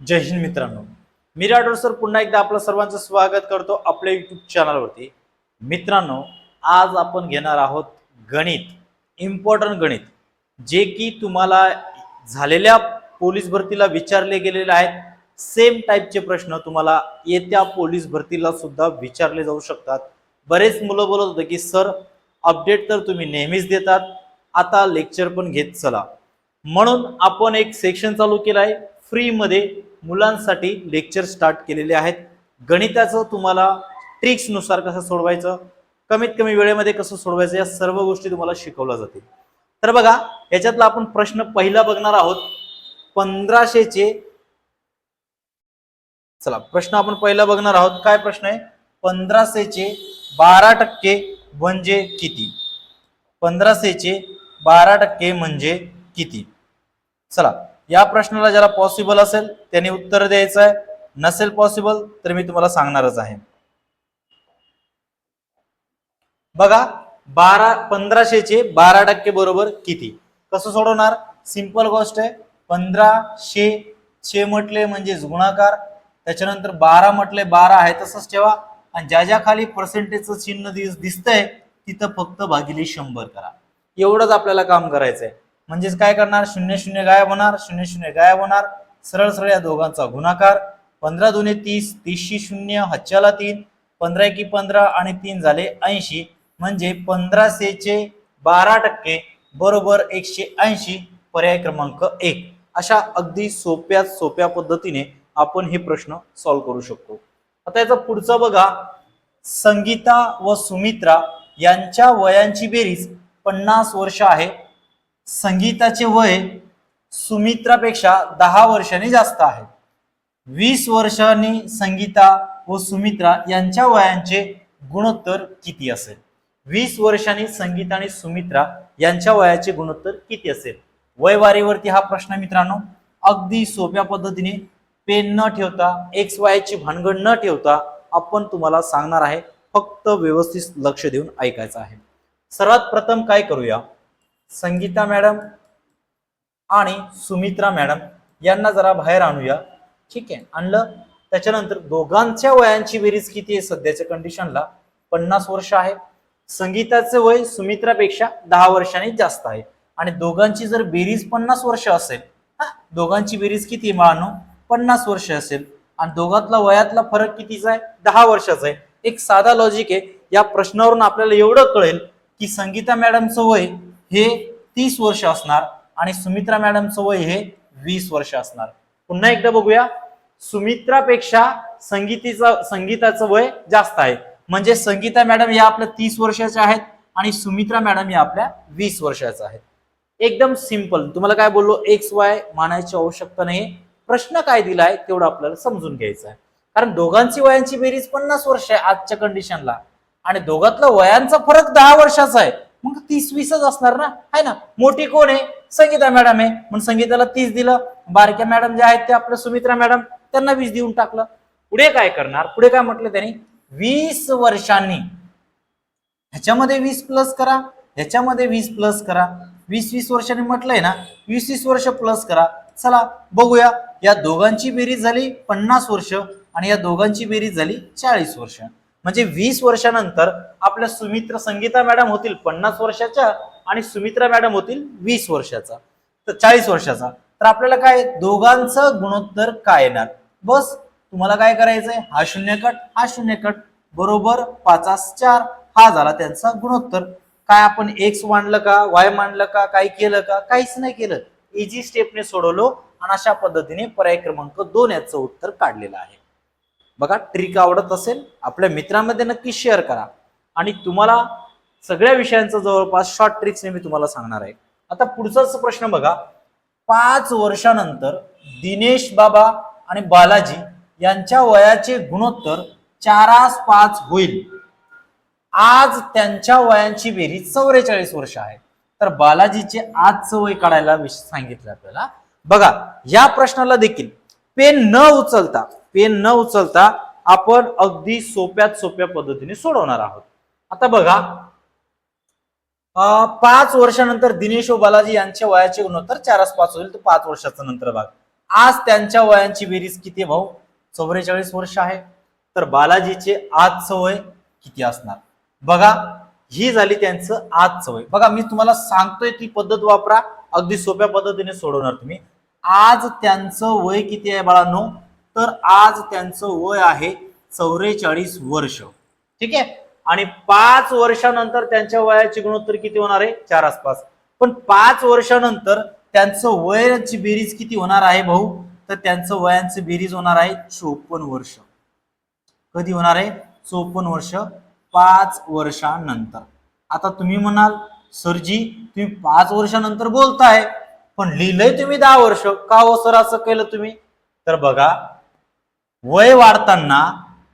जय हिंद मित्रांनो. मी राठोड सर पुन्हा एकदा आपलं सर्वांचं स्वागत करतो आपल्या यूट्यूब चॅनलवरती मित्रांनो आज आपण घेणार आहोत गणित इम्पॉर्टंट गणित जे की तुम्हाला झालेल्या पोलीस भरतीला विचारले गेलेले आहेत. सेम टाईपचे प्रश्न तुम्हाला येत्या पोलीस भरतीला सुद्धा विचारले जाऊ शकतात. बरेच मुलं बोलत होते की सर अपडेट तर तुम्ही नेहमीच देतात. आता लेक्चर पण घेत चला. म्हणून आपण एक सेक्शन चालू केलं आहे फ्रीमध्ये मुलांसाठी लेक्चर स्टार्ट केलेले आहेत. गणिताचं तुम्हाला ट्रिक्सनुसार कसं सोडवायचं कमीत कमी वेळेमध्ये कसं सोडवायचं या सर्व गोष्टी तुम्हाला शिकवल्या जातील. तर बघा याच्यातला आपण प्रश्न पहिला बघणार आहोत. पंधराशेचे चला प्रश्न आपण पहिला बघणार आहोत. काय प्रश्न आहे? पंधराशेचे बारा टक्के म्हणजे किती? पंधराशेचे बारा टक्के म्हणजे किती? चला या प्रश्नाला ज्याला पॉसिबल असेल त्याने उत्तर द्यायचं आहे. नसेल पॉसिबल तर मी तुम्हाला सांगणारच आहे. बघा बारा पंधराशेचे बारा टक्के बरोबर किती? कसं सोडवणार? सिंपल गोष्ट आहे. पंधराशे शे म्हटले म्हणजेच गुणाकार. त्याच्यानंतर बारा म्हटले बारा आहे तसंच ठेवा. आणि ज्या ज्या खाली पर्सेंटेजचं चिन्ह दिस दिसतंय तिथं फक्त भागिले शंभर करा. एवढंच आपल्याला काम करायचंय. म्हणजेच काय करणार? शून्य शून्य गायब होणार शून्य शून्य गायब होणार. सरळ सरळ या दोघांचा गुणाकार. पंधरा दोन्ही तीस तीसशी शून्य हच्च्याला तीन. पंधरा एकी पंधरा आणि तीन झाले ऐंशी. म्हणजे पंधराशेचे बारा टक्के बरोबर एकशे ऐंशी पर्याय क्रमांक एक. अशा अगदी सोप्या सोप्या पद्धतीने आपण हे प्रश्न सॉल्व्ह करू शकतो. आता याचा पुढचा बघा. संगीता व सुमित्रा यांच्या वयांची बेरीज पन्नास वर्ष आहे. संगीताचे वय सुमित्रापेक्षा दहा वर्षांनी जास्त आहे. वीस वर्षांनी संगीता व सुमित्रा यांच्या वयांचे गुणोत्तर किती असेल? वीस वर्षांनी संगीता आणि सुमित्रा यांच्या वयाचे गुणोत्तर किती असेल? वयवारीवरती हा प्रश्न मित्रांनो. अगदी सोप्या पद्धतीने पेन न ठेवता एक्स वायची भानगड न ठेवता आपण तुम्हाला सांगणार आहे. फक्त व्यवस्थित लक्ष देऊन ऐकायचं आहे. सर्वात प्रथम काय करूया? संगीता मॅडम आणि सुमित्रा मॅडम यांना जरा बाहेर आणूया. ठीक आहे आणलं. त्याच्यानंतर दोघांच्या वयांची बेरीज किती आहे सध्याच्या कंडिशनला पन्नास वर्ष आहे. संगीताचं वय सुमित्रापेक्षा दहा वर्षांनी जास्त आहे. आणि दोघांची जर बेरीज पन्नास वर्ष असेल हा, दोघांची बेरीज किती आहे पन्नास वर्ष असेल. आणि दोघातला वयातला फरक कितीचा आहे? दहा वर्षाचा आहे. एक साधा लॉजिक आहे. या प्रश्नावरून आपल्याला एवढं कळेल की संगीता मॅडमचं वय हे तीस वर्ष असणार आणि सुमित्रा मॅडमचं वय हे वीस वर्ष असणार. पुन्हा एकदा बघूया. सुमित्रापेक्षा संगीतीचा संगीताचं वय जास्त आहे. म्हणजे संगीता मॅडम या आपल्या तीस वर्षाच्या आहेत आणि सुमित्रा मॅडम या आपल्या वीस वर्षाच्या आहेत. एकदम सिंपल. तुम्हाला काय बोललो? एक्स वाय मानायची आवश्यकता नाही प्रश्न काय दिलाय तेवढं आपल्याला समजून घ्यायचं आहे. कारण दोघांची वयांची बेरीज पन्नास वर्ष आहे आजच्या कंडिशनला आणि दोघातला वयांचा फरक दहा वर्षाचा आहे. मग तीस वीसच असणार ना? आहे ना? मोठी कोण आहे? संगीता मॅडम आहे. म्हणून संगीताला तीस दिलं. बारक्या मॅडम जे आहेत ते आपल्या सुमित्रा मॅडम त्यांना वीस देऊन टाकलं. पुढे काय करणार? पुढे काय म्हटलं त्यांनी? वीस वर्षांनी. ह्याच्यामध्ये वीस प्लस करा. ह्याच्यामध्ये वीस प्लस करा. वीस वीस वर्षांनी म्हटलंय ना वीस वीस वर्ष प्लस करा. चला बघूया. या दोघांची बेरीज झाली पन्नास वर्ष आणि या दोघांची बेरीज झाली चाळीस वर्ष. म्हणजे वीस वर्षानंतर आपल्या सुमित्रा संगीता मॅडम होतील पन्नास वर्षाच्या आणि सुमित्रा मॅडम होतील वीस वर्षाचा. तर चाळीस वर्षाचा. तर आपल्याला काय दोघांचं गुणोत्तर काय येणार? बस तुम्हाला काय करायचंय? हा शून्य कट हा शून्य कट. बरोबर पाचास चार हा झाला त्यांचा गुणोत्तर. काय आपण एक्स मांडलं का वाय मांडलं का काय केलं का? काहीच नाही केलं. इजी स्टेपने सोडवलो आणि अशा पद्धतीने पर्याय क्रमांक दोन याचं उत्तर काढलेलं आहे. बघा ट्रिक आवडत असेल आपल्या मित्रांमध्ये नक्की शेअर करा. आणि तुम्हाला सगळ्या विषयांचं जवळपास शॉर्ट ट्रिक्सने मी तुम्हाला सांगणार आहे. आता पुढचाच प्रश्न बघा पाच वर्षानंतर दिनेश बाबा आणि बालाजी यांच्या वयाचे गुणोत्तर चारास पाच होईल. आज त्यांच्या वयांची बेरीज चौवेचाळीस वर्ष आहे. तर बालाजीचे आजचं वय काढायला सांगितलं आपल्याला. बघा या प्रश्नाला देखील पेन न उचलता पेन न उचलता आपण अगदी सोप्यात सोप्या पद्धतीने सोडवणार आहोत. आता बघा पाच वर्षानंतर दिनेश व बालाजी यांच्या वयाचे गुणोत्तर चारच पाच होईल तर पाच वर्षाचा नंतर बघा. आज त्यांच्या वयांची बेरीज किती भाऊ? चौवेचाळीस वर्ष आहे. तर बालाजीचे आजचं वय किती असणार? बघा ही झाली त्यांचं आजचं वय. बघा मी तुम्हाला सांगतोय ती पद्धत वापरा. अगदी सोप्या पद्धतीने सोडवणार तुम्ही. आज त्यांचं वय किती आहे बाळांनो? तर आज त्यांचं वय आहे चौवेचाळीस वर्ष. ठीक आहे? आणि पाच वर्षानंतर त्यांच्या वयाची गुणोत्तर किती होणार आहे? चार आसपास. पण पाच वर्षानंतर त्यांचं वयाची बेरीज किती होणार आहे भाऊ? तर त्यांचं वयांचं बेरीज होणार आहे चोपन्न वर्ष. कधी होणार आहे? चोपन्न वर्ष पाच वर्षानंतर. आता तुम्ही म्हणाल सरजी तुम्ही पाच वर्षानंतर बोलताय. पण लिहिलंय तुम्ही दहा वर्ष. का हो सर असं केलं तुम्ही? तर बघा वय वाढताना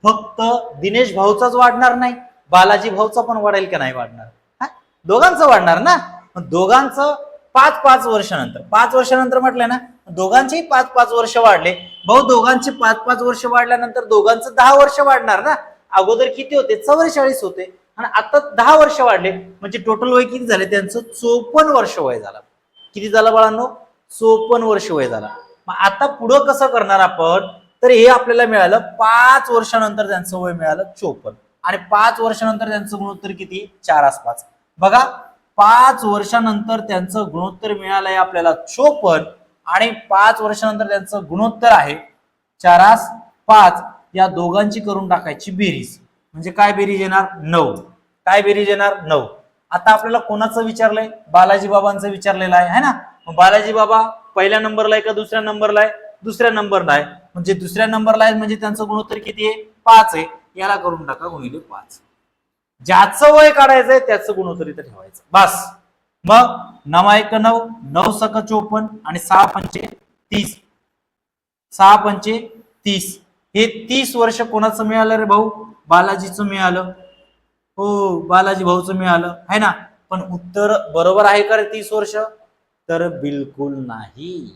फक्त दिनेश भाऊचाच वाढणार नाही बालाजी भाऊचा पण वाढेल का नाही वाढणार? दोघांचं वाढणार ना? दोघांचं पाच पाच वर्षानंतर. पाच वर्षानंतर म्हटलं ना दोघांचेही पाच पाच वर्ष वाढले. भाऊ दोघांचे पाच पाच वर्ष वाढल्यानंतर दोघांचं दहा वर्ष वाढणार ना? अगोदर किती होते? चौवेचाळीस होते. आणि आता दहा वर्ष वाढले. म्हणजे टोटल वय किती झाले? त्यांचं चोपन्न वर्ष वय झालं. किती झालं बाळांनो? चोपन्न वर्ष वय झाला. मग आता पुढं कसं करणार आपण? तर हे आपल्याला मिळालं पाच वर्षानंतर त्यांचं वय मिळालं चोपन्न. आणि पाच वर्षानंतर त्यांचं गुणोत्तर किती? चार आसपास. बघा पाच वर्षानंतर त्यांचं गुणोत्तर मिळालंय आपल्याला चोपन्न. आणि पाच वर्षानंतर त्यांचं गुणोत्तर आहे चारास पाच. या दोघांची करून टाकायची बेरीज. म्हणजे काय बेरीज येणार? नऊ. काय बेरीज येणार? नऊ. आता आपल्याला कोणाचं विचारलंय? बालाजी बाबांचं विचारलेलं आहे है ना? मग बालाजी बाबा पहिल्या नंबरला आहे का दुसऱ्या नंबरला आहे? दुसऱ्या नंबरला आहे. म्हणजे दुसऱ्या नंबरला आहे म्हणजे त्यांचं गुणोत्तर किती आहे? पाच आहे. याला करून टाका गुणिले पाच. ज्याचं वय काढायचंय त्याचं गुणोत्तर इथं ठेवायचं. बस. मग नवा एक नऊ नऊ सक चोपन्न आणि सहा पंचे तीस. सहा पंचे तीस. हे तीस वर्ष कोणाचं मिळालं रे भाऊ? बालाजीचं मिळालं. हो बालाजी भाऊचं मिळालं. आहे ना? पण उत्तर बरोबर आहे का रे तीस वर्ष? तर बिलकुल नाही.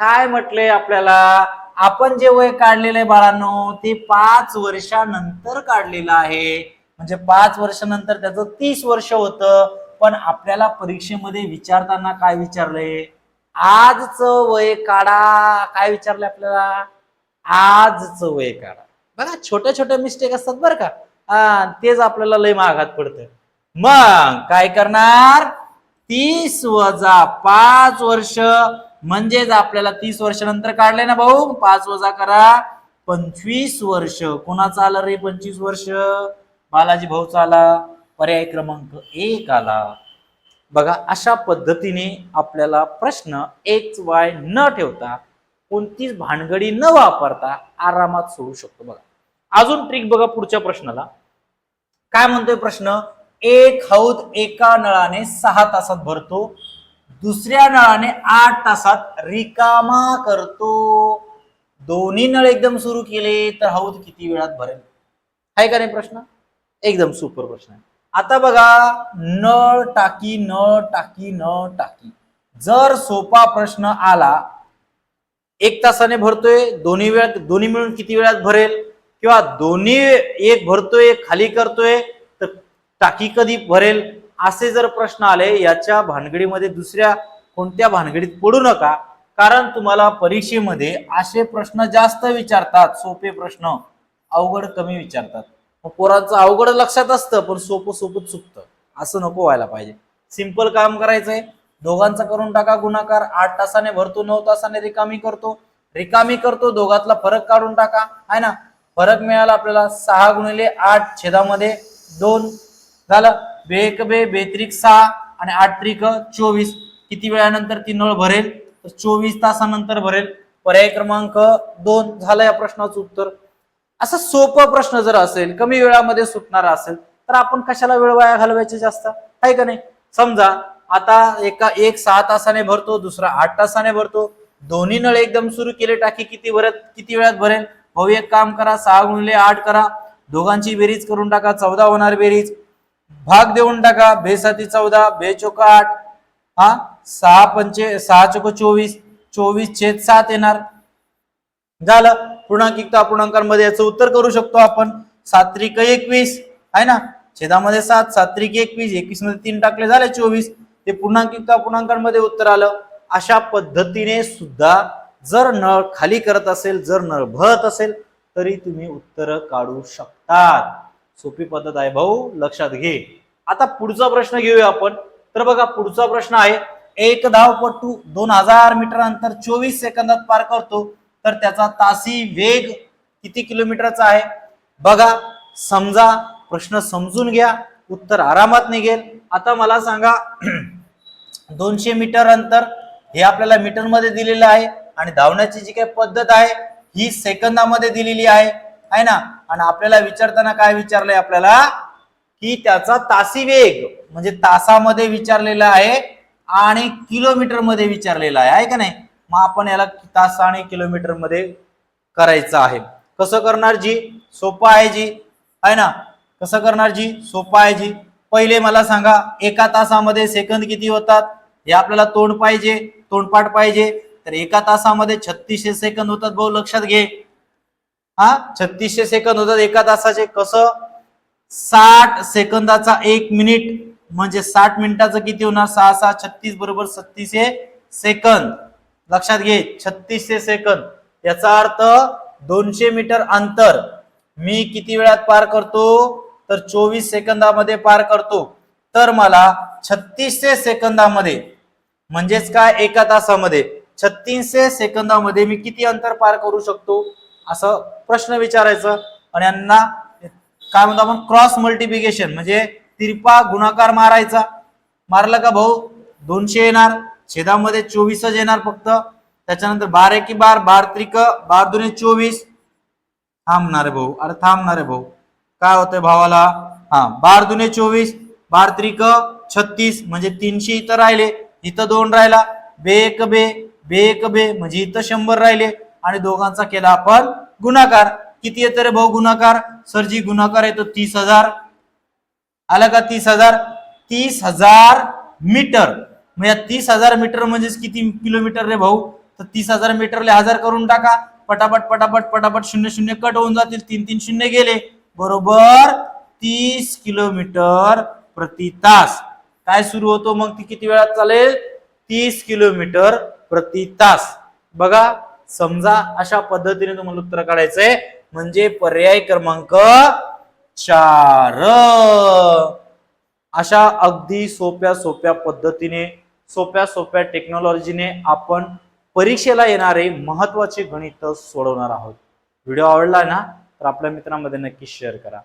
काय म्हटलंय आपल्याला? आपण जे वय काढलेलं आहे बाळांनो ते पाच वर्षानंतर काढलेलं आहे. म्हणजे पाच वर्षानंतर त्याचं तीस वर्ष होतं. पण आपल्याला परीक्षेमध्ये विचारताना काय विचारलंय? आजचं वय काढा. काय विचारलंय आपल्याला? आजचं वय काढा. बघा छोट्या छोट्या मिस्टेक असतात बरं का. हा तेच आपल्याला लय महागात पडतं. मग काय करणार? तीस वजा पाच वर्ष म्हणजेच आपल्याला तीस वर्षानंतर काढले ना भाऊ? पाच वजा करा. पंचवीस वर्ष. कोणाचा आलं रे पंचवीस वर्ष? बालाजी भाऊचा आला. पर्याय क्रमांक एक आला. बघा अशा पद्धतीने आपल्याला प्रश्न एक्स वाय न ठेवता कोणतीच भानगडी न वापरता आरामात सोडू शकतो बघा. अजून ट्रिक बघा पुढच्या प्रश्नाला. काय म्हणतोय प्रश्न? एक हौद एका नळाने सहा तासात भरतो दुसऱ्या नळाने आठ तासात रिकामा करतो. दोन्ही नळ एकदम सुरू केले तर हौद किती वेळात भरेल? आहे का नाही प्रश्न? एकदम सुपर प्रश्न आहे. आता बघा नळ टाकी नळ टाकी नळ टाकी. जर सोपा प्रश्न आला एक तासाने भरतोय दोन्ही वेळात दोन्ही मिळून किती वेळात भरेल? किंवा दोन्ही एक भरतोय खाली करतोय तर टाकी कधी भरेल? असे जर प्रश्न आले याच्या भानगडीमध्ये दुसऱ्या कोणत्या भानगडीत पडू नका. कारण तुम्हाला परीक्षेमध्ये असे प्रश्न जास्त विचारतात सोपे प्रश्न अवघड कमी विचारतात. मग पोरांचं अवघड लक्षात असतं पण सोपं सोपं चुकतं. असं नको व्हायला पाहिजे. सिंपल काम करायचंय. दोघांचा करून टाका गुणाकार. आठ तासाने भरतो नऊ तासाने रिकामी करतो. रिकामी करतो दोघातला फरक काढून टाका. आहे ना? फरक मिळाला आपल्याला सहा गुणिले आठ छेदामध्ये दोन झालं. बे एक बे बेत्रिक सहा आणि आठ त्रिक चोवीस. किती वेळानंतर ती नळ भरेल? तर चोवीस तासानंतर भरेल. पर्याय क्रमांक दोन झालं या प्रश्नाचं उत्तर. असं सोपं प्रश्न जर असेल कमी वेळामध्ये सुटणारा असेल तर आपण कशाला वेळ वाया घालवायचे जास्त? आहे का नाही? समजा आता एका एक सहा तासाने भरतो दुसरा आठ तासाने भरतो. दोन्ही नळ एकदम सुरू केले टाकी किती भरत किती वेळात भरेल? भाऊ एक काम करा सहा गुणिले आठ करा. दोघांची बेरीज करून टाका चौदा होणार बेरीज. भाग देऊन टाका बेसाती चौदा बे चोक आठ. हा सहा पंचे सहा चोक चोवीस. चोवीस छेद सात येणार. झालं. पूर्णांकित अपूर्णांकांमध्ये याचं उत्तर करू शकतो आपण. सात्रिक एकवीस. आहे ना? छेदामध्ये सात सात्रिक एकवीस. एकवीसमध्ये तीन टाकले झाले चोवीस. ते पूर्णांकित अपूर्णांकांमध्ये उत्तर आलं. अशा पद्धतीने सुद्धा जर नळ खाली करत असेल जर नळ भरत असेल तरी तुम्ही उत्तर काढू शकतात. सोपी पद्धत आहे भाऊ लक्षात घे. आता पुढचा प्रश्न घेऊया आपण. तर बघा पुढचा प्रश्न आहे. एक धावपटू दोन हजार मीटर अंतर चोवीस सेकंदात पार करतो. तर त्याचा तासी वेग किती किलोमीटरचा आहे? बघा समजा प्रश्न समजून घ्या. उत्तर आरामात निघेल. आता मला सांगा दोनशे मीटर अंतर हे आपल्याला मीटरमध्ये दिलेलं आहे. आणि धावण्याची जी काही पद्धत आहे ही सेकंदामध्ये दिलेली आहे. आहे ना? आणि आपल्याला विचारताना काय विचारलंय आपल्याला? की त्याचा तासी वेग म्हणजे तासामध्ये विचारलेला आहे आणि किलोमीटरमध्ये विचारलेला आहे. आहे का नाही? मग आपण याला तास आणि किलोमीटरमध्ये करायचं आहे. कसं करणार जी? सोपं आहे जी. आहे ना? कसं करणार जी? सोपं आहे जी. पहिले मला सांगा एका तासामध्ये सेकंद किती होतात? हे आपल्याला तोंड पाहिजे तोंडपाठ पाहिजे. तर एका तासामध्ये छत्तीसशे सेकंद होतात भाऊ लक्षात घे. हा? छत्तीसशे सेकंद होतात एका तासाचे. कसं? साठ सेकंदाचा एक मिनिट म्हणजे साठ मिनिटाचं किती होणार? सहा सहा छत्तीस बरोबर सत्तीसशे सेकंद. लक्षात घे छत्तीसशे सेकंद. याचा अर्थ दोनशे मीटर अंतर. मी किती वेळात पार करतो? तर चोवीस सेकंदामध्ये पार करतो. तर मला छत्तीसशे सेकंदामध्ये म्हणजेच काय? एका तासामध्ये. छत्तीसशे सेकंदामध्ये मी किती अंतर पार करू शकतो? असं प्रश्न विचारायचं आणि यांना काय म्हणतो आपण? क्रॉस मल्टिप्लिकेशन म्हणजे तिरपा गुणाकार मारायचा. मारला का भाऊ? दोनशे येणार. छेदामध्ये चोवीसच येणार फक्त. त्याच्यानंतर बार एकी बार बार त्रिक बार दुने चोवीस. थांबणार आहे भाऊ. अरे थांबणार आहे भाऊ. काय होतंय भावाला? हा बार दुने चोवीस बार त्रिक छत्तीस म्हणजे तीनशे इथं राहिले. इथं दोन राहिला. बे एक बे. बे एक बे म्हणजे इथं शंभर राहिले आणि दोघांचा केला आपण गुणाकार. किती येतं रे भाऊ गुणाकार? सर जी गुणाकार येतो तीस हजार. आलं का तीस हजार? तीस हजार मीटर. मग या तीस हजार मीटर म्हणजेच किती किलोमीटर रे भाऊ? तर तीस हजार मीटरले हजार करून टाका. पटापट पटापट पटापट शून्य शून्य कट होऊन जातील. तीन तीन शून्य गेले. बरोबर तीस किलोमीटर प्रति तास. काय सुरू होतो मग? ती किती वेळात चालेल? तीस किलोमीटर प्रति तास. बघा समजा अशा पद्धतीने तुम्हाला उत्तर काढायचंय. म्हणजे पर्याय क्रमांक चार. अशा अगदी सोप्या सोप्या पद्धतीने सोप्या सोप्या टेक्नॉलॉजीने आपण परीक्षेला येणारे महत्त्वाचे गणित सोडवणार आहोत. व्हिडिओ आवडला ना तर आपल्या मित्रांमध्ये नक्की शेअर करा.